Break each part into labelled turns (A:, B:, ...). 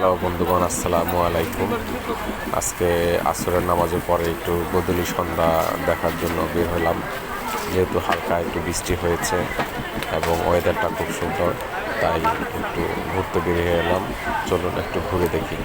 A: Hello বন্ধুগণ, আসসালামু আলাইকুম। আজকে আসরের নামাজের পরে একটু বদলি সন্ধ্যা দেখার জন্য বের হলাম। যেহেতু হালকা একটু বৃষ্টি হয়েছে এবং ওয়েদারটা খুব সুন্দর, তাই একটু ঘুরতে বেরিয়ে এলাম। চলুন একটু ঘুরে দেখি।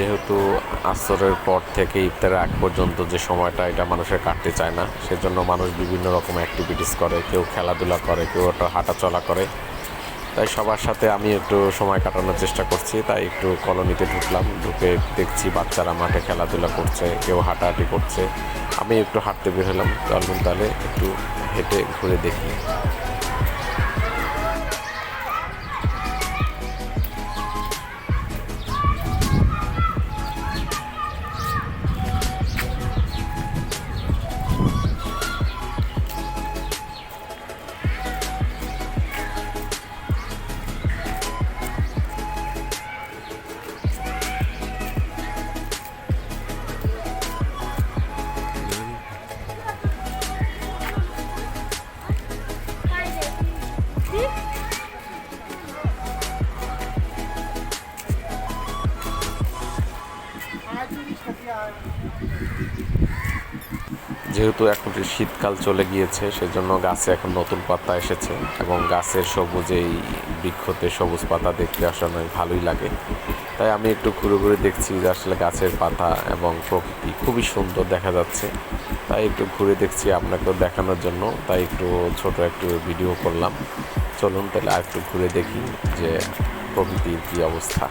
A: যেহেতু আসরের পর থেকে ইফতারের আগ পর্যন্ত যে সময়টা এটা মানুষের কাটতে চায় না, সেজন্য মানুষ বিভিন্ন রকম অ্যাক্টিভিটিস করে, কেউ খেলাধুলা করে, কেউ একটা হাঁটাচলা করে। তাই সবার সাথে আমি একটু সময় কাটানোর চেষ্টা করছি, তাই একটু কলোনিতে ঢুকলাম, ঢুকে দেখছি বাচ্চারা মাঠে খেলাধুলা করছে, কেউ হাঁটাহাঁটি করছে। আমি একটু হাঁটতে বের হলাম তাহলে একটু হেঁটে ঘুরে দেখি। যেহেতু এখন শীতকাল চলে গিয়েছে, সেজন্য গাছে এখন নতুন পাতা এসেছে এবং গাছের সবুজ, এই বৃক্ষতে সবুজ পাতা দেখতে আসলে ভালোই লাগে। তাই আমি একটু ঘুরে ঘুরে দেখছি যে আসলে গাছের পাতা এবং প্রকৃতি খুবই সুন্দর দেখা যাচ্ছে। তাই একটু ঘুরে দেখছি আপনাকেও দেখানোর জন্য। তাই একটু ছোট একটু ভিডিও করলাম। চলুন তাহলে আর একটু ঘুরে দেখি যে প্রকৃতির কী অবস্থা।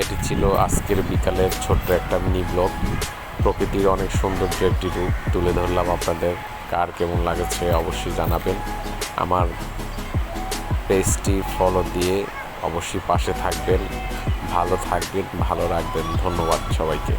A: এটি ছিল আজকের বিকালের ছোট্ট একটা মিনি ব্লগ। প্রকৃতির অনেক সৌন্দর্য একটি রূপ তুলে ধরলাম আপনাদের। কার কেমন লাগেছে অবশ্যই জানাবেন। আমার পেজটি ফলো দিয়ে অবশ্যই পাশে থাকবেন। ভালো থাকবেন, ভালো রাখবেন। ধন্যবাদ সবাইকে।